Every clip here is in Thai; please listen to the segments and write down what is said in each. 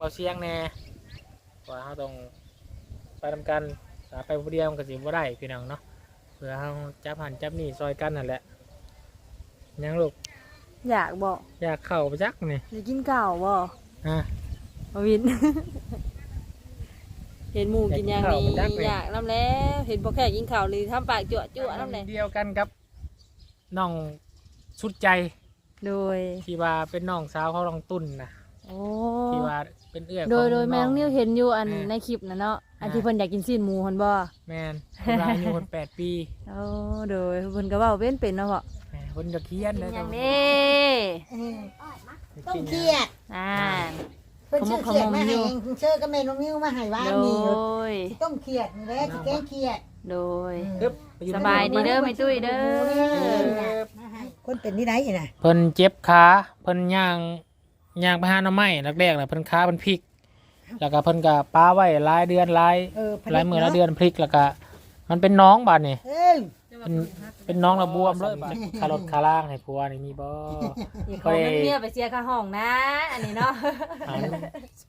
เบาเสียงแน่ว่าเราต้องไปทำกันถ้าไปผู้เดียวมันก็สิบ่ได้พี่น้องเนาะเพื่อเราจับหันจับนี่ซอยกันนั่นแหละยังลูกอยากบอกอยากเข้าไปจักนี่จะกินข้าวบ่อะมาวิน เห็นหมูกินอย่างนี้อยากกินข้าวบ่จักเลย อยากน้ำแล้วเห็นพอแค่กินข้าวเลยทำปากจั่วจั่วน้ำเลยเดียวกันครับน้องสุดใจโดย ที่ว่าเป็นน้องสาวเขาลองตุ้นนะโอ้ที่ว่า เป็นเอื้อโดยของโดยแม่น้ององนิ้วเห็นอยู่อันอ่าในคลิปนะเนาะอันอ่า ที่เพิ่นอยากกินซีนหมูคนบ่แมนคนอายุคนแปดปีโอ้โดยเพิ่นก็เว้าเป็นเป็นเนาะพ่อแหมคนจะเคียนกินนะอย่างนี้ต้มเครียดอ่า เพิ่นชื่อขเครียดมกขมมาให้อยู่เชื่อก็แม่น้องนิ้วมาให้ว่าโดนี่ย ต้มเครียดนี่แหละสิแกงเครียดโดยปึ๊บไปอสบายดีเด้อไม่ตุ้ยเด้อมาให้คนเป็นนี่ไหนน่ะเพิ่นเจ็บขาเพิ่นย่าง ย่างไปหาหน้ำไม้แรกๆน่ะเพิ่นขาเพิ่นพลิก แล้วก็เพิ่นก็ป้าไว้หลายเดือนหลายเออหลายมื้อหลายเดือนพลิกแล้วก็มันเป็นน้องบาดนี่เอ้ยเป็นเป็นน้องระบวมเลยบาดคารถคาล่างให้ผัวนี่มีบ่อย่าขอเงินเมียไปเสียค่าห้องนะ อันนี้เนาะเอา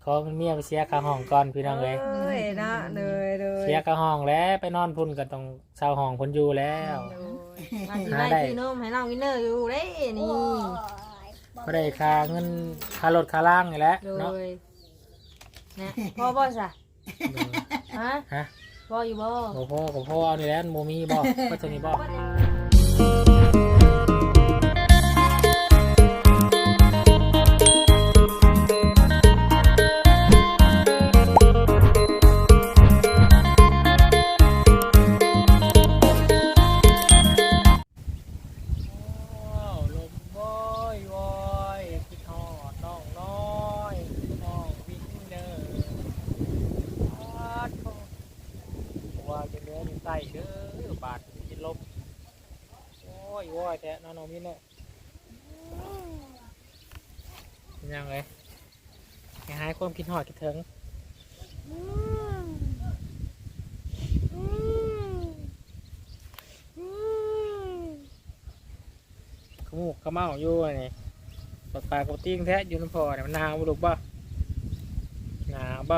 ขอเมียไปเสียค่าห้องก่อนพี่น้องเอ้ยเอ้ยเนาะเลยเลยเสียค่าห้องแล้วไปนอนพุ่นก็ต้องเช่าห้องเพิ่นอยู่แล้วมาสิได้ซื้อนมให้น้องวินเนอร์อยู่เด้นี่ ก็ได้ค่าเงินค่ารถค่าล่างนี่แหละโดเนาะยนะพ่อบ่ซะฮะฮะพ่ออยู่บ่โอ้พ่อกับพ่อเอานี่แหล้วโมมีบ่ก็จะมีบ่ หายความคิดฮอดคิดถึงขมูกขม้าอยู่อันนี่ปากปากกบติ้งแท้อยู่น้ำพอเนี่ยมันหนาวลูกบ่หนาวบ่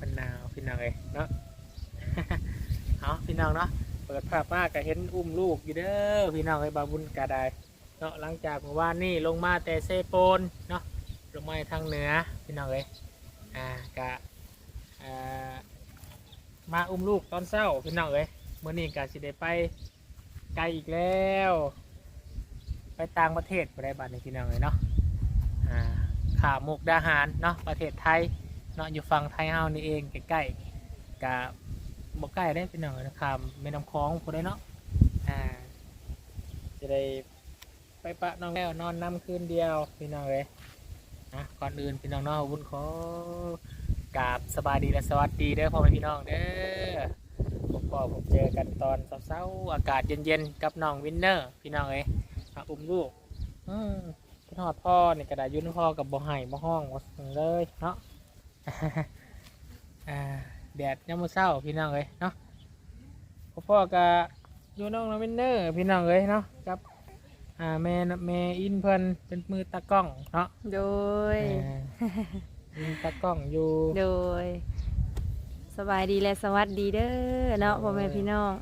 มันหนาวพี่น้องเอ้ยเนาะเอาพี่น้องเนาะเปิดภาพมาก็เห็นอุ้มลูกอยู่เด้อพี่น้องไอ้บาบุญกาได้เนาะหลังจากเมื่อวานนี่ลงมาแต่เซโปนเนาะ ลงมาทางเหนือพี่น้องเอ้ยอ่ากะมาอุ้มลูกตอนเช้าพี่น้องเอ้ยเมื่อนี้กะสิได้ไปไกลอีกแล้ว ไปต่างประเทศไปได้บัตรในพี่น้องเลยเนาะอ่าขามุกดาหารเนาะประเทศไทยเนาะอยู่ฝั่งไทยเฮานี่เองใกล้ๆกับบกใกล้ได้พี่น้องเลยนะครับแม่น้ำคลองพอได้เนาะอ่าจะได้ไปปะน้องแล้วนอนน้ำคืนเดียวพี่น้องเลย นะก่อนอื่นพี่น้องเนาะวุ้นขอกราบสบายดีและสวัสดีเด้อพ่อแม่พี่น้องเด้อผมพอผมเจอกันตอนเช้าๆอากาศเย็นๆกับน้องวินเนอร์ พี่น้องเอ้ยมาอุ้มลูกอืมพี่ทอดพ่อนี่กระดาษยุ่นพ่อกับบ่ไห้บ่ห้องบ่เลยเนาะแดดยามมื้อเช้าพี่น้องเอ้ยเนาะพ่อกับยู่น้องน้ำวินเนอร์ พี่น้องเอ้ยเนาะกับ อ่าแม่น่ะแม่อินเพิ่นเป็นมือตากล้องเนาะโดย อ่ามือตากล้องอยู่ โดย สบายดีและสวัสดีเด้อเนาะพ่อแม่พี่น้อง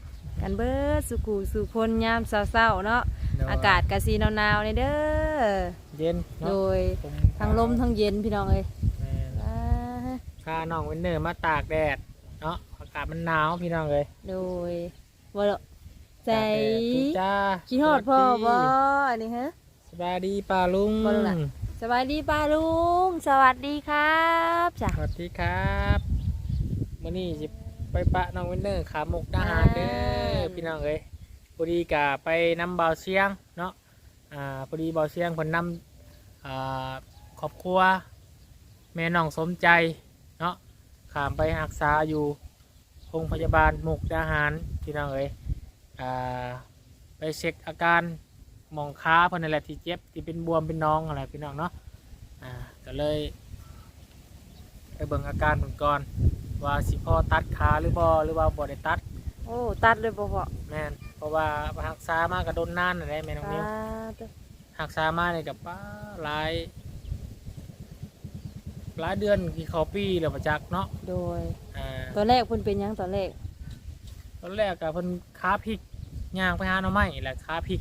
กันเบิดสุขูสุคนยามเศร้าๆเนาะอากาศกะสีหนาวๆเลยเด้อเย็นโดเนาะยผมทั้งลมทั้งเย็นพี่น้องเอ้ยแม่นอ่าพาน้องวินเนอร์มาตากแดดเนาะอากาศมันหนาวพี่น้องเอ้ยโดยว่าละ ใจตากแดดทุกจ้าคิดฮอดพ่อสบ่วัสดีอันนี้ฮะสบายดีป่าลุงบ่รู้ล่ะสวัสดีป้าลุง สวัสดีครับจ้ะสวัสดีครับมื่อนี้สิไปปะน้องวินเนอร์ขาหมกทหารเด้อพี่น้องเอ้ยพอดีกะไปนำเบาเสียงเนาะอ่าพอดีเบาเสียงเพิ่นนำอ่าครอบครัวแม่น้องสมใจเนาะขามไปรักษาอยู่โรงพยาบาลหมกทหารพี่น้องเอ้ย อ่าไปเช็คอาการหมองขาเพิ่นนั่นแหละที่เจ็บที่เป็นบวมเป็นน้องอะไรพี่น้องเนาะอ่าก็เลยไปเบิ่งอาการเพิ่นก่อนว่าสิพ่อตัดขาหรือบ่หรือว่าบ่ได้ตัดโอ้ ตัดเลยบ่พ่อแม่นเพราะว่าหักษามากกับโดนนานนั่นแหละแม่น้องนิ้วอ่าตัวหักษามาเนี่ยกับป้าหลายหลายเดือนที่เขาปีแล้วมาจักเนาะโดย อ่า ตอนแรกเพิ่นเป็นหยังตอนแรก ตอนแรกก็เพิ่นค้าพริกย่างไปหาหน่อไม้แหละค้าพริก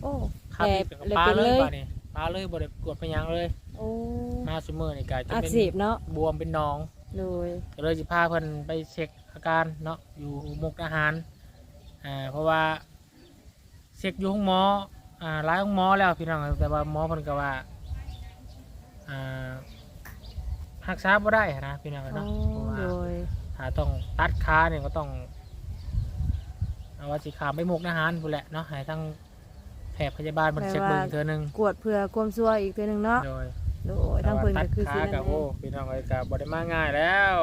โอ้ค้าแผลพริกแล้วก็เลยปลาเป็นเลเลยยป่านี่ปลาเลยบ่ได้กวดไปหยังเลยโอ้มาซุมื้อนี่ก็จะอักเป็นเสบเนาะบวมเป็นหนองโดยก็เลยสิพาเพิ่นไปเช็คอาการเนาะอยู่มุกอาหารอ่าเพราะว่าเช็คอยู่ห้องหมออ่าหลายห้องหมอแล้วพี่น้องแต่ว่าหมอเพิ่นก็ว่าอ่ารักษาบ่ได้นะพี่น้องโอ้เนาะเพราะว่าโดย ถ้าต้องตัดขาเนี่ยก็ต้อง เอาว่าสิขามไปมุกอาหารพูนแหละเนาะให้ทั้งแพทย์พยาบาลมันเช็คเบิ่งเธอหนึงกวดเพื่อความซัวอีกเทื่อหนึงเนาะโดยโดยทั้งเพิ่นตัก็ดคือขาสินั่นกับเอโอ้งพี่น้องเอ้ยกับบได้มาง่ายแล้ว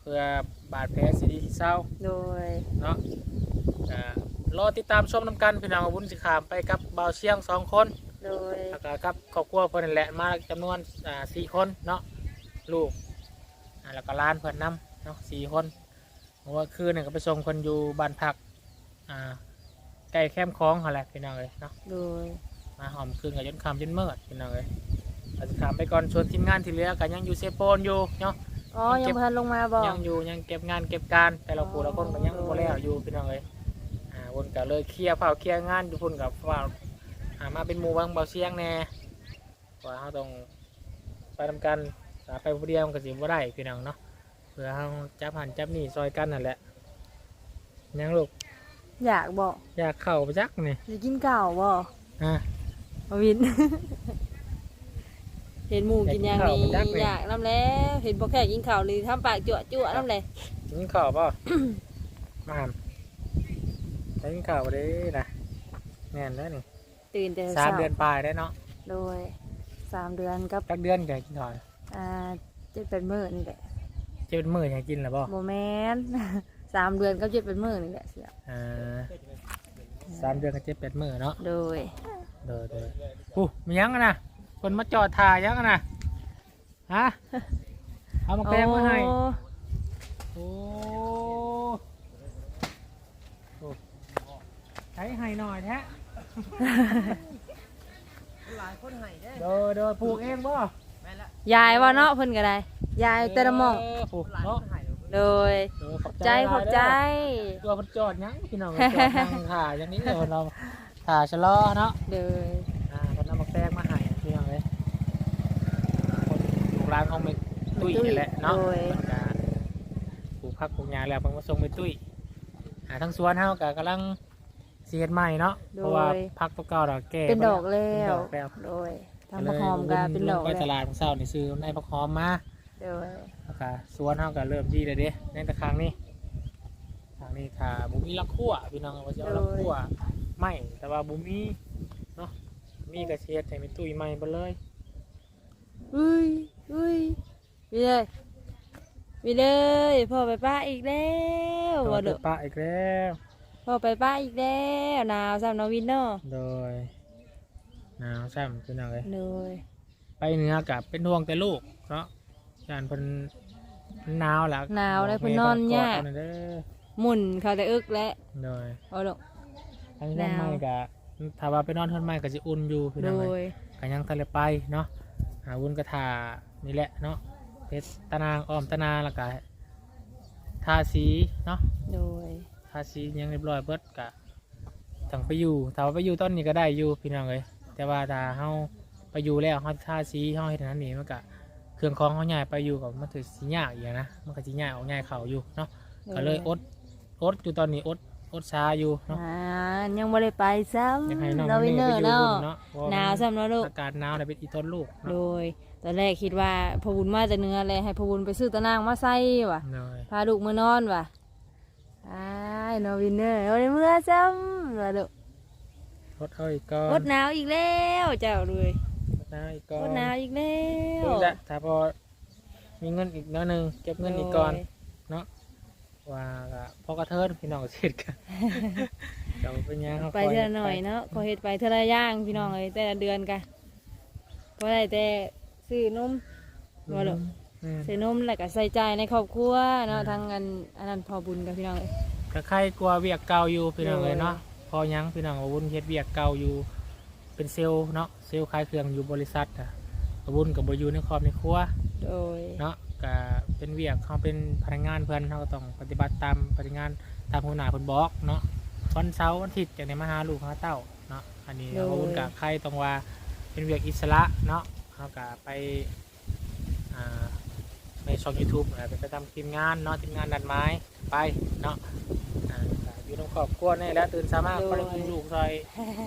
เพื่อบาดแผลสิดีที่เศร้า โดย เนาะอ่ารอติดตามชมน้ำกันพี่น้องอาวุธสิขามไปกับเบาวเชียงสองคนโดย แล้วก็กับครอบครัวเพิ่นนั่นแหละมาจำนวนอ่าสี่คนเนาะลูกอ่าแล้วก็หล้านเพิ่นนำเนาะสี่คนเพราะ ว่าคืนนึงก็ไปส่งคนอยู่บ้านพัก อ่าใกล้แคมป์คลองเขาแหละพี่น้องเลยเนาะโดยมาหอมคืนกับยนต์คำยนต์เมิดพี่น้องเลยเราจะขามไปก่อนชวนทีมงานที่เหลือกันยังอยู่เซโปนอยู่เนาะ อ๋อยังบ่ทันลงมาบ่ยังอยู่ยังเก็บงานเก็บการแต่เราผู้ละคนก็ยังบ่แล้วอยู่พี่น้องเลยอ่าวนก็เลยเคลียร์เผาเคลียร์งานอยู่พุ่นกับว่าอ่ามาเป็นหมู่บางเบาเสียงแน่ว่าเราต้องไปทำกันถ้าไปผู้เดียวมันก็สิบ่ได้พี่น้องเนาะ เพื่อเราจับหันจับนี่ซอยกันนั่นแหละยังลูกอยากบ่อยากเข้าไปจักนี่จะกินข้าวบ่อ่ามาวิน เห็นหมูกินอย่างนี้อยากกินข้าวมันยักษ์นี่อยากน้ำแล้วเห็นบ่แค่กินข้าวนี่ทำปากจั่วจั่วน้ำเลยกินข้าวป่ะมาหามได้กินข้าวบ่ได้นะแม่นแล้วนี่ตื่นแต่สามช้เดือนปลายได้เนาะโดยสามเดือนกับจักเดือนจะกินข้าวอ่าเจ็ดเป็นมื้อนี่แหละ จะเป็นมื้อยังกินหรือเปล่าโมแมน สามเดือนกับเจ็ดเป็นมื้อนี่แหละเสียอ่าสามเดือนก็เจ็ดแปดมื้อเนาะโดยเด้อเด้ออู้มียังอะนะคนมาจอดถ่ายยังอะนะฮะเอามาแปลงมาให้ โอ้โอ้โอ้ใช้ให้หน่อยแท้ หลายคนให้เด้อเด้อเด้อปลูกเองบ่แม่นละยายว่าเนาะเพิ่นก็ได้ ยายแต่ละหมองเปลูกหลายเนาะคนให้โดยเด้อขอบใจขอบใจเด้อตัวมันจอดยังพี่น้องมันจอดนั่งถ่ายอย่างนี้เดี๋ยวเราถ่ายชะลอเนาะโดยอ่าคนเอามาแป้งมาให้พี่น้องเลยคนอยู่ร้านของเมตุ้ยนี่แหละเนาะโดยเพิ่นก็ปลูกผักปลูกหญ้าแล้วเพิ่นมาส่งไปตุ้ยอ่าทั้งสวนเฮาก็กำลังเสียดใหม่เนาะเพราะว่าผักตัวเก่าเราแก่เป็นดอกแล้เป็นดวอกแล้วโดยทำผักหอมก็เป็นดอกไปตแล้วลาดของเช้านี่ซื้อในผักหอมมา โดยแล้วก็สวนเฮาก็เริ่มดีเลยเด้ในตะครั้งนี้ทางนี้ถ้าบุมีลักขั่วพี่น้องว่าจะเอาลักขั่วไม่แต่ว่าบุมีเนาะมีกระเชียดให้เป็นตุ้ยใหม่ไปเลยอุ้ยอุ้ยวิเลยวิเลยพ่อไปป้าอีกแล้วต่ว่าอเด้อปะอีกแล้วพ่อไปป้าอีกแล้วหนาวซ้ำน้องวินเนาะโดยหนาวซ้ำพี่น้องเลยโดยไปเหนือกับเป็นห่วงแต่ลูกเนาะ ยานเพิ่นมันหนาวแล้วหนาวเลยเพิ่นนอนยาก เด้อหมุนเขาแต่อึกแล้วโดยเอาดอกทั้งที่นอนหนาว ไม่กับถ้าว่าไปนอนทนไม่ก็จะอุ่นอยู่พี่โดน้องเลยยก็ยังทะเลไปเนาะหาวุ้นกระทานี่แหละเนาะเพชรตะนางอ้อมตะนาแล้วก็ทาสีเนาะโดย ทาสียังเรียบร้อยเบิดกะต้องไปอยู่ถ้าว่าไปอยู่ต้นนี้ก็ได้อยู่พี่น้องเลยแต่ว่าถ้าเฮาไปอยู่แล้วเฮาทาสีเฮาเฮ็ดอันนั้นนี่มันก็ เครื่องของเฮาใหญ่ไปอยู่กับมันถือสิยากอีกนะมันก็สิยากออกง่ายเข้าอยู่เนาะก็เลยอดอดอยู่ตอนนี้อดอดชาอยู่เนาะอ่ายังไม่ได้ไปซ้อยากให้น้องำเราวินเนอร์ไปอยู่เนาะบุญเนาะเพราะหนาวมันซ้ำเนาะลูก อากาศหนาวเนี่ยเป็นอีต้นลูกโดเนาะยตอนแรกคิดว่าพอบุญมาจากเหนื้อเลยให้พอบุญไปซื้อตะนางมาใส่ว่ะเลยพาลูกมานอนว่ะอ้ายเนาะวินเนอร์เอาในเมื่อซ้ำว่าลูกทดเอาอีกก่อนอดหนาวอีกแล้วเจ้าเลยทด หนาวอีกก่ออนดหนาวอีกแล้วดูจะถ้าพอมีเงินอีกน้อยหนึงเก็บเงินอีกก่อนโดยว่าก็พอกระเทินพี่น้องก็เสร็จกันเดี๋ยวเป็นยังไปเท่าหน่อยเนาะขอเฮ็ดไปเท่าไรย่างพี่น้องเลยแต่ละเดือนกันเพราะได้แต่ซื้อนมว่าลูกอืมซื้อนมแล้วก็ใส่ใจในครอบครัวเนาะทางอันอันนั้นพอบุญกับพี่น้องเลยก็ใครกลัวเวียกเก่าอยู่พี่น้องเลยโดยเนาะพอยังพี่น้องว่าวุ่นเฮ็ดเวียกเก่าอยู่ เป็นเซลล์เนาะเซลล์ขายเครื่องอยู่บริษัทอะกระบุญกับบอยู่ในครอบในครัวโดยเนาะก็เป็นเวียกเขาเป็นพนักงานเพื่อนเขาก็ต้องปฏิบัติตามปฏิงานตามหัวหน้าเพิ่นบอกเนาะวันเสาร์วันอาทิตย์จากในมาหาลูกหาเต้าเนาะอันนี้กระบุญกับใครต้องว่าเป็นเวียกอิสระเนาะเขาก็ไปอ่าในช่องยูทูบไปไปทำทีมงานเนาะทีมงานดันไม้ไปเนาะอ่าก็อยู่ใน ครอบครัวนี่แหล้วตื่นสามารถก็เลยลูกซอย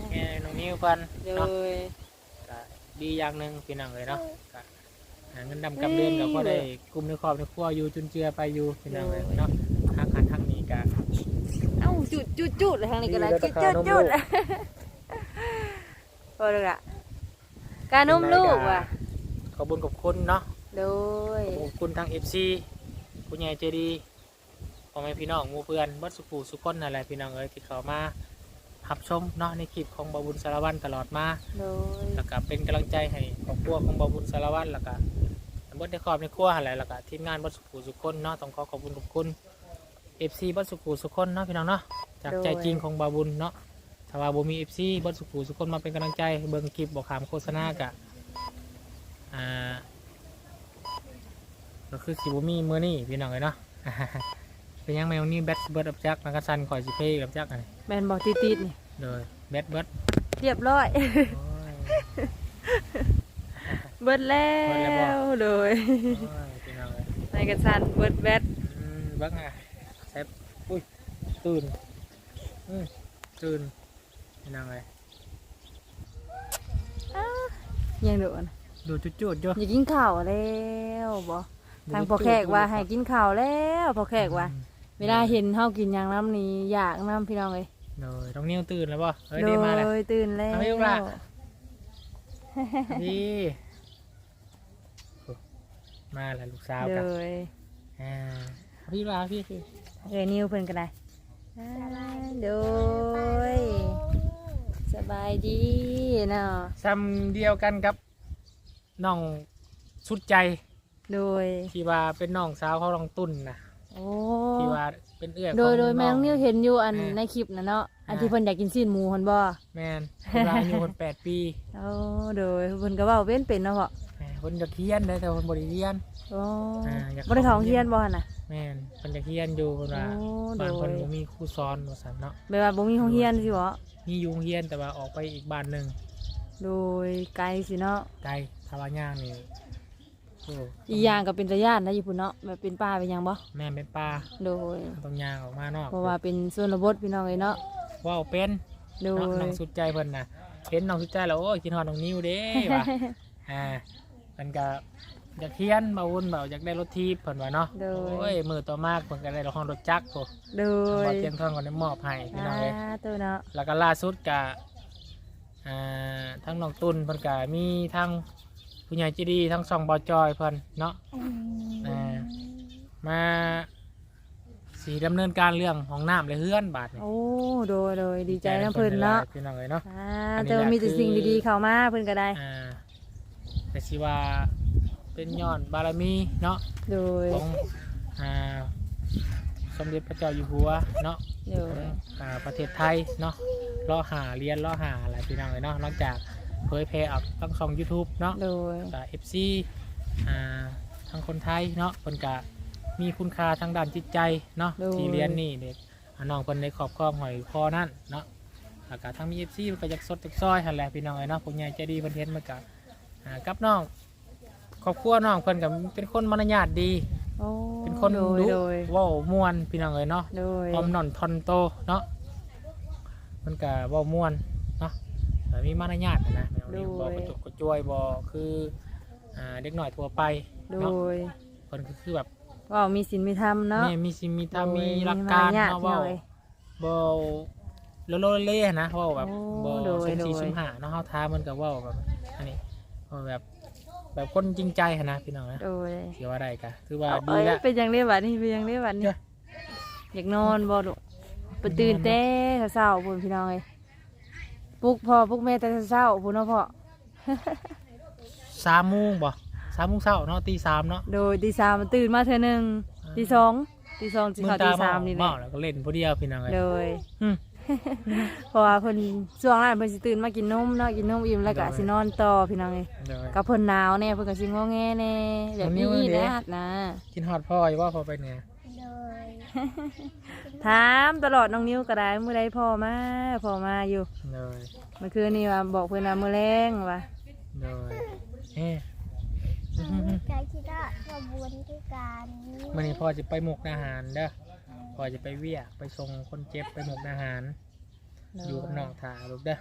แม่น้องนิ้วเพิ่นโดเนาะยก็ดีอย่างหนึ่งพี่น้องเลยเนาะก็หาเงินดำกำเดือนก็พอได้กลุ่มในครอบในครัวอยู่จุนเจือไปอยู่พี่น้องเลยเนาะทางหันทางนี้ก็ เอ้าจุดจุดจุดทางนี้ก็ได้มีจุดแต่จุดขนมจุดลูกโอ้ดูละการนมลูกว่ะขอบคุญขอบคุณเนาะโดยขอบคุณทางเอฟซีผู้ใหญ่ใจดี พ่อแม่พี่น้องหมู่เพื่อนเบัดสุขูสุขคนนั่นแหละพี่น้องเอ้ยที่เขามารับชมเนาะในคลิปของบาบุญสารวันตลอดมาโดยแล้วก็เป็นกำลังใจให้ครอบครัวของบาบุญสารวัตรแล้วก็บดในครอบในครัวอะไรแล้วก็ทีมงานบดสุขุสุขคนเนาะต้องขอขอบคุณขอบคุณเอฟซีบดสุขุสุขคนเนาะพี่น้องเนาะจากใจจริงของบาบุญเนาะถ้าว่าบ่มีเอฟซีบดสุขุสุขคนมาเป็นกำลังใจเบิ่งคลิปบอกขามโฆษณากะอ่าก็คือสิบ่มีมือนี่พี่น้องเลยเนาะ เป็นยังไงวันนี้แบทเบิร์ดอับจักนักกษันข่อยสิเพย์กับจักอันนี้แมนบอกติดติดๆนี่เลยแบทเบิร์ดเรียบร้อย โอ้ยเบิดแล้เบิดแล้ววบ่โดยโอ้ยพี่น้องเลยในกระสันเบิดแบดอืมเบังอะแซ่บอุ้ยตื่นอืมตื่นนี่นางไงยังโดนดูจุดจุดๆอยู่อยากกินข้าวแล้วบ่ทางพอแขกว่าให้กินข้าวแล้วพอแขกว่า เวลาเห็นเฮากินอย่างน้ำนี้อยากน้ำพี่น้องเลยโดยต้องนิ้วตื่นแล้วป่ะเอ้ยโดดีมาแล้วยตื่นแล้วเอาให้ลูกหลานดีมาแล้วลูกสาวโดกันยอ่าพี่ลาพี่พี่เอ้ยนิ้วเพิ่นก็ได้อ่าโดยสบายดีเนาะซ้ำเดียวกันกับน้องสุดใจโดยที่ว่าเป็นน้องสาวเขาลองตุนนะ โอ้ที่ว่าเป็นเอื้อโดยของโดยแมน้งองนิ้วเห็นอยู่อันอ่าในคลิปนะเนาะอันอ่า ที่เพิ่นอยากกินซีนหมูคนบ่แมนคนละอายุคนแปดปีโอ้โดยเพิ่นก็เว้าเป็นเป็นเนาะพ่อแหมคนจะเคียนได้แต่คนบริเคียน โอ้อ่าอยาก บ่ได้ท้องเฮียนบ่หั่นน่ะ แม่นคนจะเคียนอยู่คนว่าโอ้โดบางยคนบ่มีครูสอนว่าซั่นเนาะแบบว่าบ่มีห้องเฮียนสิบ่มีอยู่โรงเฮียนแต่ว่าออกไปอีกบ้านหนึ่งโดยไกลสิเนาะไกลทาวาย่างนี่โอ้อีกอย่างก็เป็นตาย่านนะอยู่พุ่นเนาะแบบเป็นป่าเป็นหยังบ่แม่เป็นป้าโดย ต้องย่างออกมานอกเพราะว่าเป็นส่วนบทพี่น้องเอ้ยเนาะว่าวเป็นโดเนาะยน้องสุดใจเพิ่นน่ะเห็นน้องสุดใจแล้วโอ้ยกินฮอดน้องนิ้วเด้ว่ะ อ่ามันก็อยากเคียนมาวุ่นเบาอยากได้รถทีบเพิ่นว่าเนาะโดโอ้ยยมือต่อมากเพิ่นก็ได้รถห้องรถจักรโอ้โดบอยเตียงทองก็ได้มอบให้พี่น้องเลย อ่าตัวเนาะแล้วก็ล่าสุดกะอ่าทั้งน้องตุนเพิ่นกะมีทั้ง ผู้ใหญ่ใจดีทั้งสองบอจอยเพิ่นเนาะอ่ามาสีดำเนินการเรื่องของน้ำและเฮือนบาทนี่โอ้โดยโดยดีใจนํเพิ่นเนาะพี่น้องเลยเนาะ อ่าอันนี้แต่ว่ามีแต่แหละคือ สิ่งดีๆเข้ามาเพิ่นก็ได้ อ่าแต่สิว่าเป็นย้อนบารมีเนาะโดยของอ่าสมเด็จพระเจ้าอยู่หัวเนาะ โดขอยงอ่าประเทศไทยเนาะล่อหาเรียนล่อหาอะไรพี่น้องเลยเนาะนอกจาก เผยแพร่ออกทั้งช่อง YouTube เนาะโดยกับเอฟซีอ่าทั้งคนไทยเนาะคนกะมีคุณค่าทางด้านจิตใจเนาะที่เรียนนี่เด็กอ่าน้องคนในขอบครองหอยคอนั่นเนาะแล้วก็ทั้งมีเอฟซีมันก็อยากสดจากซอยหันแหละพี่น้องเลยเนาะผมใหญ่ใจดีเพิ่นเห็นมันกะอ่ากับน้องครอบครัวน้องเพิ่นกับเป็นคนมารยาทดี โอ้เป็นคนโดยดุโดยเว้าม่วนพี่น้องเลยเนาะ โดยออมหนอนทอนโตเนาะมันก็บ่ม่วนเนาะแต่มีมารยาทนะนะ แมวนี้บ่กระจกกระจวยบ่คืออ่าเด็กหน่อยทั่วไปโดเนาะยเพิ่นก็คือแบบว่ามีศีลมีธรรมเนาะนี่มีสิมีธรรมโดยมีหลักการมารยาทเนาะพี่น้เว้าองเอ้ยบ่โลโลเล่นะเว้าแบบโอ้บ่โดยสมสีโดยสมหาเนาะเฮาท้ามันก็เว้าแบบอันนี้เว้าแบบแบบคนจริงใจหั้นนะพี่น้องนะโดยสิว่าได้ก็ถือว่าเอาดีเอ้ยแล้วเป็นยังเรียกว่านี่เป็นยังเรียกว่านี่เจ้าอยากนอนบ่ลูกไปตื่นแต่เช้าๆพุ่นพี่น้องเอ้ย ปลุกพ่อปลุกแม่แต่เช้าๆพุ่นเนาะพ่อ สามโมงบ่สามโมงเช้าเนาะตีสามเนาะโดยตีสามมันตื่นมาเธอหนึ่งตีสองตีสองสิมึงเข้าตาตีเมาสามนี่แหเมาละแล้วก็เล่นผู้เดียวพี่น้องเลยโดยอืม เพราะว่าเพิ่นช่วงนั้นเพิ่นสิตื่นมากินนมเนาะกินนมอิ่มแล้วก็สินอนต่อพี่น้องเอ้ยโดยก็เพิ่นหนาวแน่เพิ่นก็สิงอแงแน่แบบวันนี้นี้วันเด็กนะนะกินฮอดพ่ออยู่ว่าพอไปเนี่ยเล ยถามตลอดน้องนิ้วก็ได้มื้อใดพ่อมาพ่อมาอยู่โดยเมื่อคืนนี้ว่าบอกเพิ่นว่ามื้อแรงว่าโดยเอ๊ะใจคิดว่าขบวนที่การมื่อนี้พ่อจะไปหมกอาหารเด้อพ่อจะไปเวียกไปส่งคนเจ็บไปหมกอาหาร อยู่กับน้องถาลูกเด้อ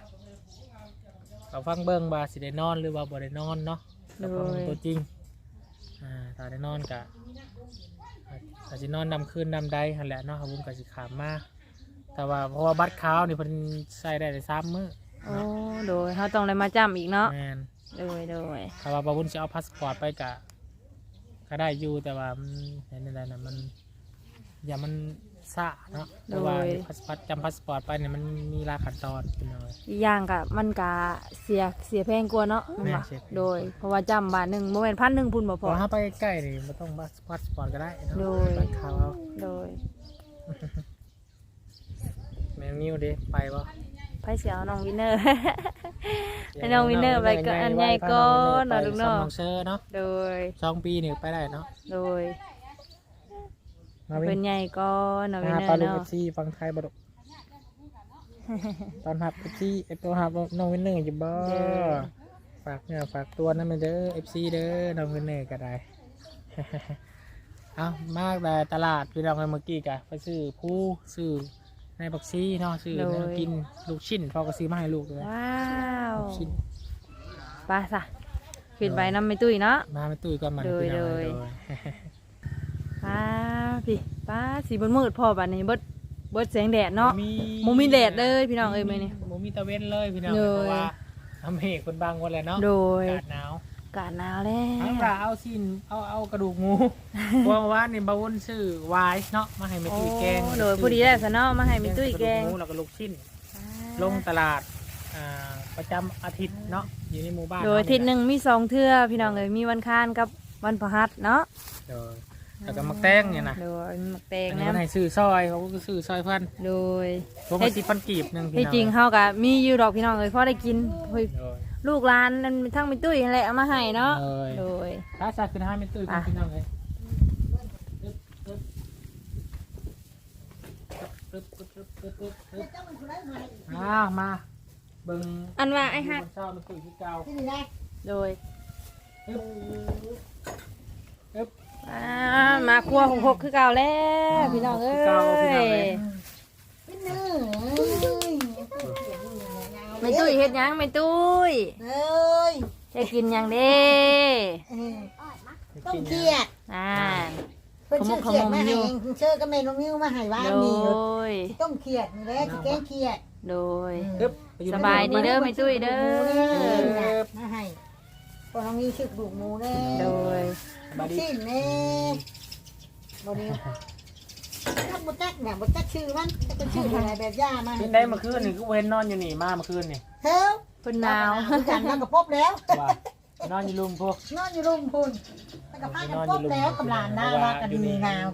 เขาฟังเบิ้งบาสิได้นอนหรือว่าบ่ได้นอนเนาะแล้วก็มันตัวจริงอ่าถ้าได้นอนกะ อาจจะนอนนำคืนนำใดหันแหละเนาะครับผมกะสิขามมาแต่ว่าเพราะว่าบัตรขาวนี่เพิ่นใส่ได้แต่สามมื้อโอ้โดยเฮาต้องได้มาจำอีกเนาะแม่นโดยโดยถ้าว่าบาวุ้นจะเอาพาสปอร์ตไปกะก็ได้อยู่แต่ว่ามันเห็นอะไรนะมันอย่ามัน ซ่าเนาะเพราะว่าพาสปอร์ตจำพาสปอร์ตไปเนี่ยมันมีราขั้นตอนเป็นเลยอีกอย่างก็มันก็เสียเสียแพงกว่าเนาะแม่นบ่แม่นเสียแพง โดย เพราะว่าจำบาทหนึงบ่แม่นพันหนึงพุ่นบ่พพอ อถ้าไปใกล้ๆนี่ไม่ต้องพาสปอร์ตก็ได้เนาะโดยบัตรขาวเอาโดยแมวนิ้วดิไปปะไผสิเอาน้องวินเนอร์ ให้น้องวินเนอร์ไปก็อันใหญ่ก่อนเนาะลูกเนาะ สองเชอร์เนาะโดย สองปีนี่ไปได้เนาะ โดย มาวิเป็นนใหญ่ก่อนน้องวินมาเนอปลาร์ลูกเอเนาะฟซีฟังไทยบดุตอนหับเอฟซีเอฟตัวหับน้องวินเนอร์อยู่บ่เด้อฝากเนี่ยฝากตัวนั่นเป็นเด้อเอฟซีเด้อน้องวินเนอร์ก็ได้ เอามากแต่ตลาดพี่น้องเมื่อกี้กะไปซื้อผู้ซื้อในบักซีเนาะซื้อแนวกินลูกชิ้นพ่อก็ซื้อมาให้ลูกเลยว้าวลูกชิ้น ไป้าซะขึ้นไปน้ำไม่ตุ้ยเนาะ มาไม่ตุ้ยก็มันโดยพี่น้องโดย โดยป้า พี่ป้าสีบนมืดพอบัดนี้เบิดเบิดแสงแดดเนาะมีหมูมีแดดเลยพี่น้องเอ้ยมื้อนี้หมูมีตะเวนเลยพี่น้องโดยเพราะว่าทำเหตุคนบางคนเลยเนาะโดย อากาศหนาวอากาศหนาวแล้วทั้งเราเอาสิ้นเอาเอากระดูกหมูเพราะว่านี่บาวุ้นซื้อวายเนาะมาให้ไม่โอ้ตุ้ยแกงโดยผู้ดีได้สะเนาะมาให้มีตุ้ยแกงระดูหมูแล้วก็ลูกชิ้น ลงตลาดอ่าประจำอาทิตย์เนาะอยู่ในหมู่บ้านโดยอาทิศหนึ่งมีสองเทื่อพี่น้องเอ้ยมีวันค้านกับวันพฤหัสเนาะ โดย แล้วก็มักแตงเนี่ยนะโดยมีหมักแตงอันนี้นะมันให้ซื้อซอยเขาก็ซื้อซอยเพื่อนโดย ผมมาสิพันกีบหนึ่งพี่ที่น้องจริงเฮาก็มีอยู่ดอกพี่น้องเอ้ยพอได้กินเฮ้ยโดย ลูกหลานนั่นทั้งมีตุ้ยนั่นแหละเอามาให้เนาะโดยโดย ถ้าซาคือให้ไม่ตุ้ยอะ พี่น้องเลยปึ๊บปึ๊บปึ๊บปึ๊บปึ๊บปึ๊บมามาเบิ่งอันว่าไอ้ฮักเช้ามันตุ้ยที่เก่าโดยปึ๊บปึ๊บ อ่ามาครัวของพกคือเก่าแล้วพี่น้องเอ้เก่าพี่น้องเลยยไม่ตุ้ยเฮ็ดหยังไม่ตุ้ยเอ้ยจะกินหยังเด้ต้องเครียดอ่า เพิ่นชื่อเครียดมาให้เองเชื่อก็เมนูมิวมาให้ว่าโดมีอยู่ย ต้องเครียดนี่แหละที่แกงเครียดโดยปึ๊บสบายดีเด้อไม่ตุ้ยเด้อ มาให้พอน้องมีชื่อลูกหมูเด้โดยส บายดีสิ้นเน่บ่นี้ถ้าบ่จักเนี่ยบ่จักชื่อมันจะเป็นชื่ออะไรแบบย่ามาเป็นได้เมื่อคืนนี่กูเห็นนอนอยู่นี่มาเมื่อคืนนี่เฮ้ยเพิ่นหนาวกันแล้วก็พบแล้ว ว่านอนอยู่ลุมพวกนอนอยู่รุมพุ่นแล้วก็พากันพบแล้วกับหลานดาว่ากันมีหนาว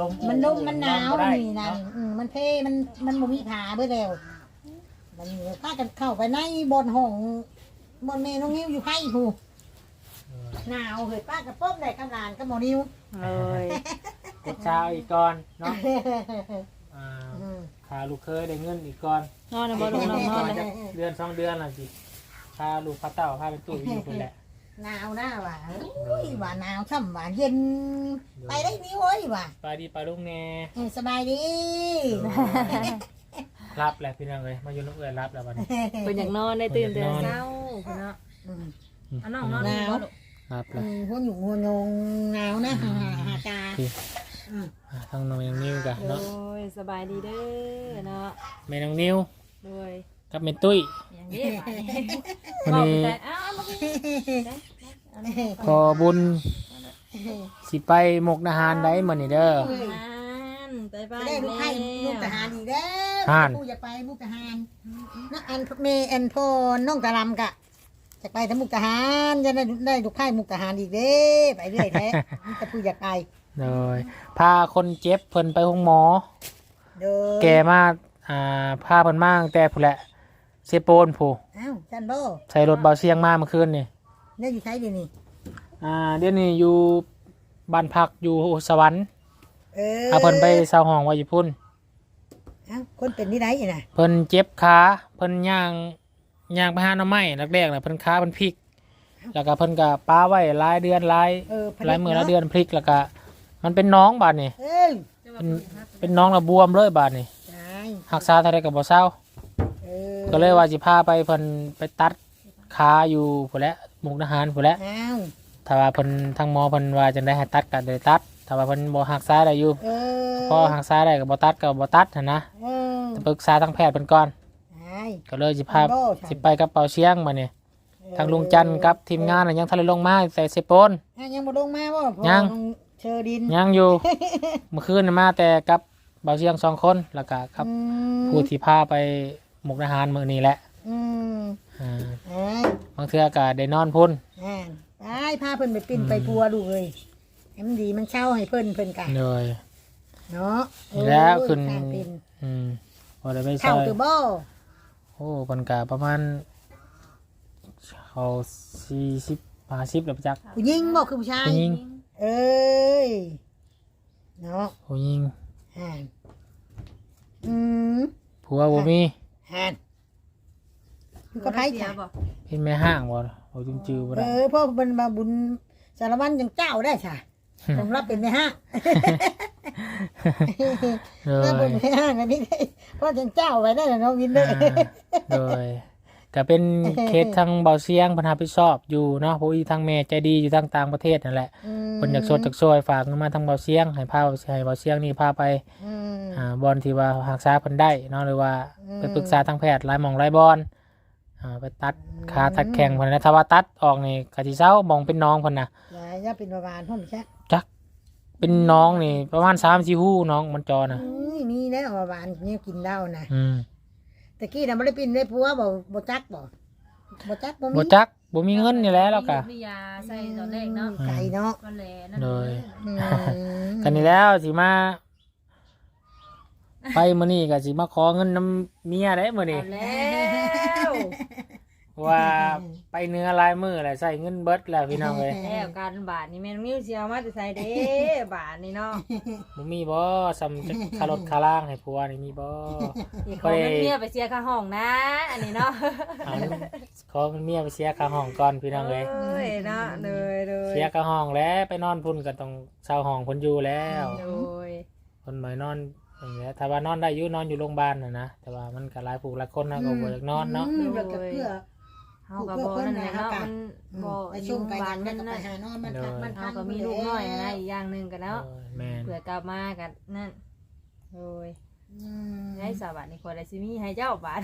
ลมมันนุ่มมันหนาวบ่มันได้มีนั่นอืมมันเพ่มันมันบ่มีขาเบื่อแล้วมันมีพากันเข้าไปในบนห้องบนเมนูนิ้วอยู่ให้ผู้ หนาวเฮ้ยป้ากับป๊อบได้กับหลานกับหมอนิ้วเลยกดเช้าอีกก่อนเนาะอ่าอืมพาลูกเคยได้เงินอีกก่อนนอนในบ่ลงนอนนอนเลยเดือนสองเดือนละสิพาลูกพาเต้าพาเป็นตู้อยู่คนแหละหนาวหน้าว่ะโอ้ยว่าหนาวช่ำว่าเย็น ไปได้นิ้วเอ้ยว่ะไปดีไปลุงแน่ เออสบายดีรับแหละพี่น้องเลยมาอยู่น้ำเอื้อรับแล้ววันนี้เพิ่นอยากนอนได้ตื่นแต่เช้าเพิ่นเนาะอืม เอาน้องนอนหนาว รับอืแล้วมหัวหนุ่งหัวงงหนาวนะหาหาหาตาพี่อืมอ่าทางน้องยังนิ้วกันโดเนาะยสบายดีเด้อเนาะแม่น้องนิ้วโดยกับแม่ตุ้ยอย่างนี้วันบอกนี้แต่อ้าวมาพี่พอบุญสิไปหมกนาหารได้มื้อนี้เด้อมันไปบ้านได้ลูกไข่ลูกทหารอีกแล้วทหาร ผู้อยากไปมุกทหารนะอันเมอันพ่อน้องตะลำกะ จะไปทำมุกทหารจะได้ได้ลูกไข่มุกทหารอีกเด้ไปเรื่อยแท้มีแต่ผู้อยากไปเลยพาคนเจ็บเพิ่นไปห้องหมอ เด้อแกมาอ่าพาเพิ่นมาตั้งแต่ผู้นแหละเซโปนผู้อ้าวจันโบใช้รถเบาเสียงมาเมื่อคืนนี่เนี่ยอยู่ใช้ดีนี่อ่าเดี๋ยวนี้อยู่บ้านพักอยู่สวรรค์เออพาเพิ่นไปเซาห้องไว้อยู่พุ่นอ้าวคนเป็นที่ไหนน่ะ เพิ่นเจ็บขาเพิ่นย่าง ย่างไปหาหน้ำไม้แรกๆน่ะเพิ่นขาเพิ่นพลิก แล้วก็เพิ่นก็ป้าไว้หลายเดือนหลายเออหลายมื้อหลายเดือนพลิกแล้วก็มันเป็นน้องบาดนี่เอ้ยเป็นเป็นน้องระบวมเลยบาดนี่ตายรักษาเท่าใดก็บ่เศร้า เออก็เลยว่าสิพาไปเพิ่นไปตัดขาอยู่พุ่นแหละมุกดาหารพุ่นแหละอ้าวถ้าว่าเพิ่นทางหมอเพิ่นว่าจังได้ให้ตัดก็ได้ตัด ถ้าว่าเพิ่นบ่หักษาได้อยู่เออพอหักษาได้ก็บ่ตัดก็บ่ตัดหันนะเออ ปรึกษาทางแพทย์เพิ่นก่อนตายก็เลยสิพาโอ้ใช่สิไปกับเปาเชียงมาเนี่ยทางลุงจันทร์กับทีมงานน่ะยังทะเลลงมาแต่เซโปน อะยังบ่ลงมาบ่พอยัง ลเชอดินยังอยู่ เมื่อคืนน่ะมาแต่กับเปาเชียงสองคนแล้วก็ครับ อืมผู้ที่พาไปหมุกดาหารมื้อนี้แหละอืมอ่าเอ้ยบางเทื่อก็ได้นอนพุ่น อ่าไปพาเพิ่นไปปิ้นอืม ไปปัวดูเลยให้มันดีมันเช่าให้เพิ่นเพิ่นกันเลย เนาะนี่แล้วโอ้ยขึ้น สร้างเป็นอืมพอได้ไปซเช่าอยตัวบ่โอ้เพิ่นก็ประมาณเขา40 50แล้วจักผู้หญิงบ่คือผู้ชายผู้หญิงเอ้ยเนาะผู้หญิงห่านอืมผัวบ่มีห่านอยู่กับไผจ้ะเป็นแม่ห้างบ่บ่จุมจือบ่เอได้อเพราะมันมาบุญสารวัตรยังเจ้าได้ค่ะ ผมรับเป็นแม่ห้างเลถ้าบุยญแม่ห้างอันนี้ได้เพราะยังเจ้าไว้ได้แล้วเนาะวินเดออ่าร์โดยก็เป็นเคสทางเบาเสียงปัญหาพิดชอบอยู่เนาะเพราะว่าทางแม่ใจดีอยู่ทางต่างประเทศนั่นแหละคนอยากชดจากช่วยฝากเงินมาทางเบาเสียงให้พาให้เบาเสียงนี่พาไปอืมอ่าบอลที่ว่าหักษาเพิ่นได้เนาะหรือว่าอืมไปปรึกษาทางแพทย์หลายหมองหลายบอลอ่าไปตัดขาตัดแข้งเพิ่นนะถ้าว่าตัดออกนี่กะสิเซามองเป็นน้องเพิ่นน่ะอย่าอ ย่าเป็นประบาลพ่อมแช่เป็นน้องนี่ ประมาณ3-4ฮู้น้องมันจอน่ะอุ้ยมีแล้วประบาลเนี่ยกินเหล้านะอืมตะกี้น่ะบ่ได้ปินได้ผัวบ่บ่จักบ่บ่จักบ่มีบ่จักบ่มีเงินนี่แหละแล้วก็มียาใส่ตอนแรกเนาะไก่เนาะก็แลนั่นโดยอืมกันนี่แล้วสิมา ไปมื้อนี้ก็สิมาขอเงินน้ำเมียได้มื้อนี้เอาแล้ว ว่าไปเนื้อลายมืออะไรใส่เงินเบิดแล้วพี่น้องเลยแล้วการบาทนี่แม่นนิ้วเสียวมาแต่ใส่เด้บาทนี่เนาะบ่มีบ่ซ้ำจะคารถคาล่างให้ผัวนี่มีบ่อีกของเงินเมียไปเสียค่าห้องนะ อันนี้เนาะเอาขอเมียไปเสียค่าห้องก่อนพี่น้องเลยเอ้ยเนาะเลยเลยเสียค่าห้องแล้วไปนอนพุ่นก็ต้องเช่าห้องเพิ่นอยู่แล้วโดยเพิ่นบ่ให้นอนอย่างเงี้ยถ้าว่านอนได้อยู่นอนอยู่โรงพยาบาลน่ะนะแต่ว่ามันก็หลายผู้หลายคนนะก็บ่อยากนอนเนาะอืมแล้วก็ เพื่อเฮาก็บ่นั่นแหละเนาะมันบ่ไปอชุ่ยู่มไปบ้ากันนแล้วนั่นก็ไปน่ะหานอนมันพักมันพัเฮาก็มีลูกน้อยนะอีกอย่างหนึงกันเนาะเออแม่นเผื่อกลับมากันนั่นโดยอืมให้สาบานนี่คนได้สิมีให้เจ้าบาท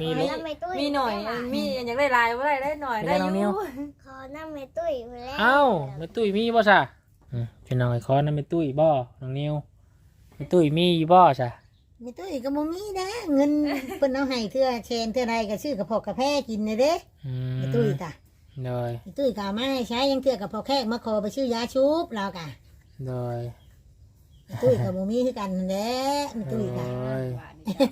มีขลูอกน้ำไม่ตุ้ยมีหน่อยมีอยากได้ลายบ่ได้ได้หน่อยไม่ได้ได้อน้องนิ้ยู่วขอน้ำไม่ตุ้ยไปแล้วเอ้าแม่ตุ้ยมีบ่ซะอืมพี่น้องไอ้คอนนั่นแม่ตุ้ยบ่น้องนิวแม่ตุ้ยมีอยู่บ่ซะ มีตู้อีกก็บ่มีนะเงินเพิ่นเอาให้เทื่อเชนเทื่อใดก็ซื้อกระเพาะกาแฟกินนี่เด้อืมมีตู้อีกอะโดยมีตู้อีกก็เอามาให้ใช้ยังเทื่อกระเพาะแขกมาขอไปซื้อยาชุบเรากะโดยมีตู้อีกก็บ่มีคือกันนั่นแหละมีตู้อีกอะโอ้ยบาทนี่จ้ะ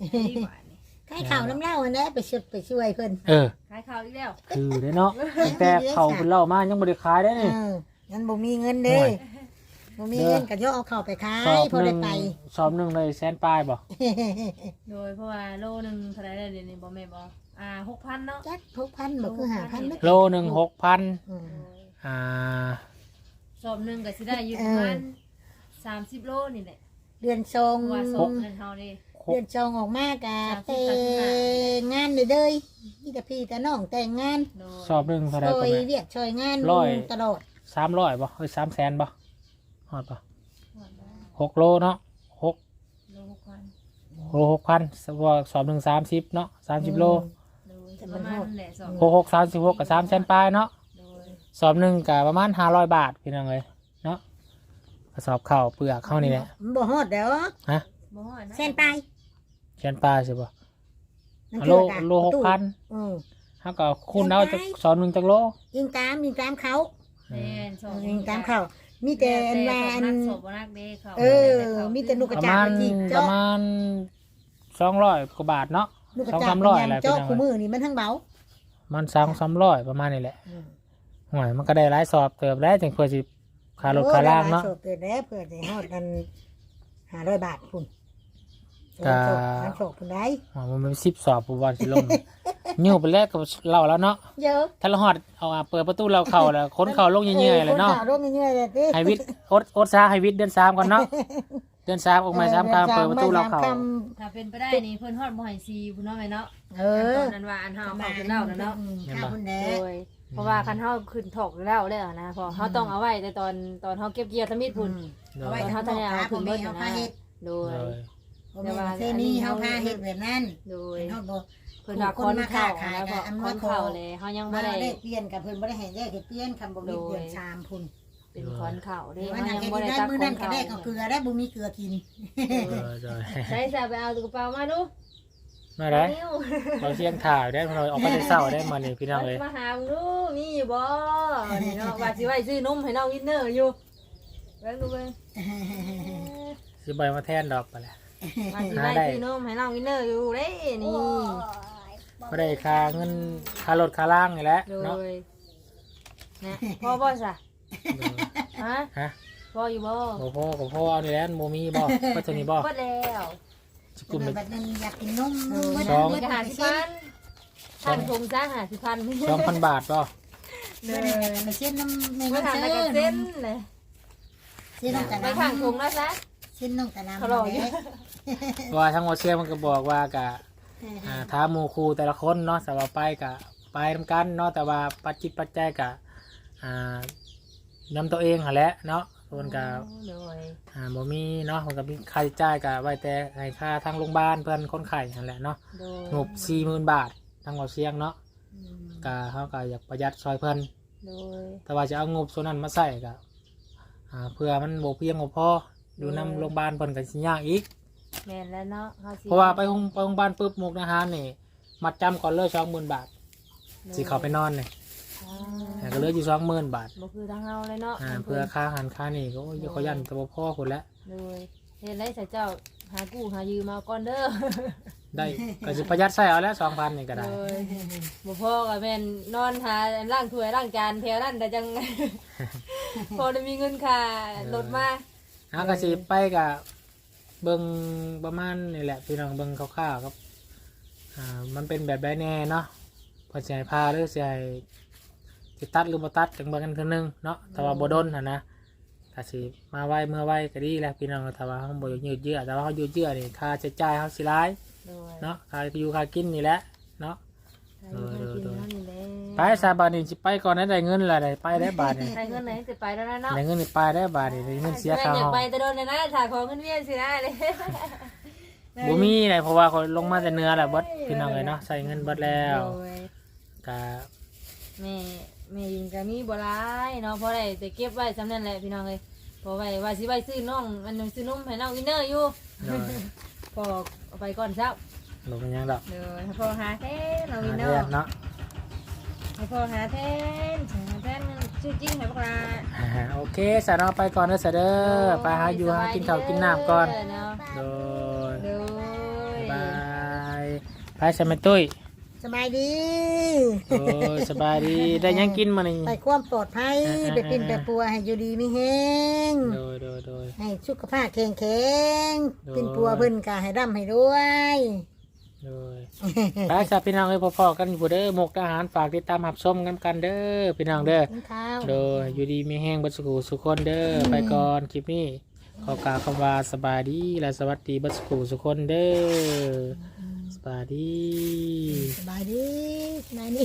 นี่บาทนี่ใครข่าวน้ำเหล้าอันนั้นไปช่วยไปช่วยเพิ่นเออ ขายข้าวอีกแล้วคือได้เนาะตั้งแต่เขาเป็นเหล่ามายังบ่ได้ขายได้เอนี่องั้นบ่มีเงินเด้โอ้ย บ่มีเงินก็ย่อเอาเข้าไปขาสอยบพอหได้นึ่งไป สอบหนึ่งเลยแสนปลายบ่โดยเพราะว่าโลหนึงเท่าไหร่ได้เดี๋ยวนี้บ่แม่นบ่อ่า6,000เนาะจัก6,000บ่คือ5,000เด้อโลหนึ่งหกพันอืม อ่าสอบหนึงก็สิได้อยู่ประมาณ30 โลนี่แหละเดือนชงเพราะว่าสอบเงินเฮานี่ หกเดือนชงออกมากะสามสิแต่บสามสิบห้างานเลยเด้ยนี่แต่พี่แต่น้องแต่งงานโดยสอบหนึ่งเท่าไหรช่ก็วยแม่ เวียกช่วยงานร้อยตลอดสามร้อยบ่เอ้ยสามแสนบ่ฮ อดบ่หกโลเนาะหกโล6,000โลหกพันสอบสอบหนึ่งสามสิบเนาะสามสิบโลโดยประมาณนั่นแหละสอบหกหกสามสิบหกกับสามแสนปลายเนาะโดยสอบหนึ่งกับประมาณห้าร้อยบาทพี่น้องเลยเนาะกระสอบข้าวเปลือกเข้านี่แหละมันบ่ฮอดเด้อฮะบ่ฮอดนะเส้นไปแสนปลายใช่ปะนั่นโลคือโลหกพันอืมถ้าก็คูณเอาจากสอบหนึ่งจากโล ยิงตามยิงตามเขาแม่นสอบยิงตามเขา มีแต่อันว่าอันนักศพบ่นักเด้เขาเออมีแต่ลูกกประระจามาณกจีบประเจาะมาณสองร้อยกว่าบาทเนาะลูกกระสองจาสากมร้อยยาอะไรมเป็นเจาะยังคู่ไงมือนี่มันทั้งเบามันสองสามร้อยประมาณนี้แหละห่วยมันก็ได้หลายสอบเติบได้ถึงเพื่อสิคารถคาล่างเนาะโอ้ได้หลยโศกเกิดแล้วเพื่อจะฮอดกันหาร้อยบาทคุณ ก็ทางโศกคุณได้อ๋อมันเป็นสิบสอบปูวันสิลง นิ้วไปแรกกับเราแล้วเนาะเยอะถ้าเราหอดเอาอะเปิดประตูเราเข่าแล้วค้นเข่าลงเยื่อยๆเลยเนาะคนข่าวลงเงื่อยๆเลยสิไฮวิทย์อดอดซาไฮวิทย์เดือนสามก่อนเนาะเดือนสามออกมาสามคำเปิดประตูเราเข่าดือนสมถ้าเป็นไปได้นี่เพิ่นฮอดบ่ให้ซีพุ่นเนาะแม่เนาะเอตออนนั้นว่าอันเฮาเขาขึ้นเล่านั่นเนาะอืมข้าวคุณแดโดยเพราะว่าคันเฮาขึ้นถกแล้วแล้วนะพอเฮาต้องเอาไว้แต่ตอนตอนเฮาเก็บเกี่ยวทมิดพุ่นโดเอายไว้ตอนข้าเฮางนทะอกเลขาเอาผขึ้มนไม่เบิดเอานะผ้าเฮ็ดโดย โดยผมไม่เอาเซนี่เอาผ้าเฮ็ดแบบนั้นโดยเห็นเขาบอกเพิ่นว่าคนเข่าขายแล้วกัก็บอันคว่านขอเข่าเลยเฮายังบ่มาได้ได้เปลี่ยนกับเพิ่นบ่ได้ให้แยกให้เปลี่ยนคำบ่มีเดือนชามพุ่นเป็นคนเข่าเด้ว่าเฮานั่นยังแค่บ่ที่ได้ได้ตักมื้อคนั้นนก็เข่าได้ก็เกลือได้บ่มีเกลือกินโดยโดยใช้ซะไปเอากระเป๋ามาดูมาได้นิ้วเราเชียงถ่ายได้เราออกไปได้เศร้าได้มาเลยพี่น้องเลยมาหามึงดูมีอยู่บ่นี่เนาะว่าสิไว้ซื้อนมให้น้องวินเนอร์อยู่เบิ่งดูเบิ่งซื้อใบมาแทนดอกไปแหละ ว่าสิไว้ซื้อนมให้น้องวินเนอร์อยู่เด้นี่ก็ได้ค่าเงินค่ารถค่าล่างนี่แหละโดเนาะยนะพ่อบ่ซะโดยฮะฮะพ่ออยู่บ่โอ้พ่อกับพ่อเอานี่แหล้วโมมีบ่ก็จะมีบ่เบิดแล้วสกุลเป็นบัดนั้นอยากกินนมสองมีกระหาสิพันพันถุงจ้าหาสิพันสองพันบาทบ่เด้เด้ออมาเส้นน้ำในไม่น้ำทานเส้แต่กระเส้นนเลยเส้นน้องกะไปน้ำข้างถุงแล้วซะ เส้นน้องกะน้ำเขาหล่ออยู่ เพราะว่าทั้งหมดเชียมันก็บอกว่ากะอ่าท้ามหมู่ครูแต่ละคนเนาะสำหรับไปกะไปทำกันเนาะแต่ว่าปัจจิตปัจจัยกะอ่านำตัวเองหั่นแหละเนาะส่วนกะโดยอ่าบ่มีเนาะมันก็มีค่าใช้จ่ายกะไว้แต่ให้ค่าทางโรงพยาบาลเพื่อนคนไข้นั่นแหละเนาะโดยงบสี่หมื่นบาททางหมดเชียงเนาะอืมกะเขาก็อยากประหยัดซอยเพิ่นโดยแต่ว่าจะเอางบส่วนนั้นมาใส่กะอ่าเพื่อมันบ่เพียงบ่พอ อยู่นำโรงพยาบาลเพิ่นก็สิยากอีก แม่นแล้วเนาะเฮาสิเพราะว่าไปโรงไปโรงพยาบาลปุ๊บมุกนะฮะนี่ มัดจำก่อนเลยสองหมื่นบาทสิเขาไปนอนเนี่ยอ่าแต่ก็เหลืออยู่สองหมื่นบาทบ่คือทางเฮาเลยเนาะอ่าเพื่อค่าอาหารค่านี่ก็โอ้ยเขายันตัวพ่อคนละโดยเฮ็ดได้ใส่เจ้าหากู้หายืมมาก่อนเด้อได้ก็สิประหยัดใส่เอาแล้วสองพันนี่ก็ได้โดยบ่พอก็แม่นนอนหาล้างถ้วยล้างจานแถวนั้นแต่จัง พอได้มีเงินค่ารถมา อะก็สิไปกับเบิ่งประมาณนี่แหละพี่น้องเบิ่งคร่าวๆครับอ่ามันเป็นแบบใดแน่เนาะเพิ่นสิให้พาหรือสิให้สิตัดหรือบ่ตัดจังเบิ่งกันคือนึงเนาะแต่ว่าบ่ดนหั่นนะถ้าสิมาไวเมื่อไวก็ดีแหละพี่น้องแต่ว่าเฮาบ่อยากยืดเยื้อแต่ว่าเฮายืดเยื้อนี่ค่าใช้จ่ายเฮาสิหลายโดยเนาะค่าอยู่ค่ากินนี่แหละเนาะให้เงินกินนั่นนี่แหละ ไปซาบาดนี่สิไปก่อนนะได้เงินและได้ไปได้บาทนี่ให้เงินไหนจะไปแล้วนะเนาะได้เงินนี่ไปได้บาทนี่ได้เงินเสียค่าแม่อยาห้กองไปแต่โดนเลยนะถ่ายของเงินเวียนสินะเลยบ่มีเลยเพราะว่าเขาลงมาแต่เหนือแล้วเบิดพี่น้องเลยเนาะใส่เงินเบิดแล้วโดยก็แม่แม่ยิงก็มีบ่ร้ายเนาะเพราะได้แต่เก็บไว้สำนั้นแหละพี่น้องเลยเพอไว้ว่าสิไว้ซื้อน้องมันซื้อนมให้น้องวินเนอร์อยู่โดยพอเอาไปก่อนเช้าบ่เป็นหยังดอกเดี๋ยวให้พอหาแทนน้องวินเนอเดือร์ นเนาะ ให้พอหาแทนหาแทนชื่อจริงให้พวกเราโอเคสาวน้องไปก่อนเด้อเสยเด้อไปหาอยู่หากินข้าวกินน้ำก่อนเนาะโดยโดยบายไปใช่ไหมตุ้ยสบายดีโอ้ยสบายดีได้หยังกินมานี่ ไปความปลอดภัยอ่าๆๆ ไปปินไปปัวให้อยู่ดีมีแห้งโดยโดยโดย ให้สุขภาพแข็งแข็งโดย ปินปัวเพิ่นก็ให้ร่ำให้ด้วย โดยไปครับพี่น้องเอ้ยพอๆกันอยู่เด้อหมกทหารฝากติดตามหับชมกันกันเด้อพี่น้องเด้อกินข้าว โดยอยู่ดีมีแห้งบัดสุขุสุขคนเด้อไปก่อนคลิปนี้ขอกล่าวคำว่าสบายดีและสวัสดีบัดสุขุสุขคนเด้อสบายดี สบายดีสบายดี